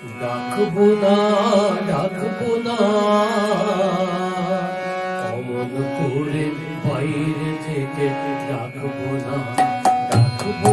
ডাকবো না ডাকবো না। অমন করে বাইরে থেকে ডাকবো না ডাকবো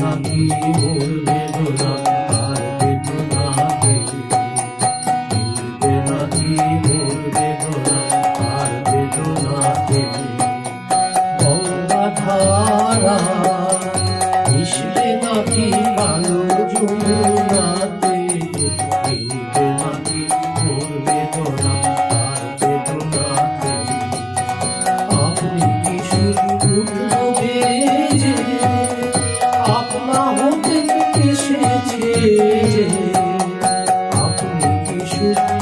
থাকি মূল বেদনা আর বেদনা মিলবে নাকি মূল বেদনা আর বেদনা গঙ্গাধারা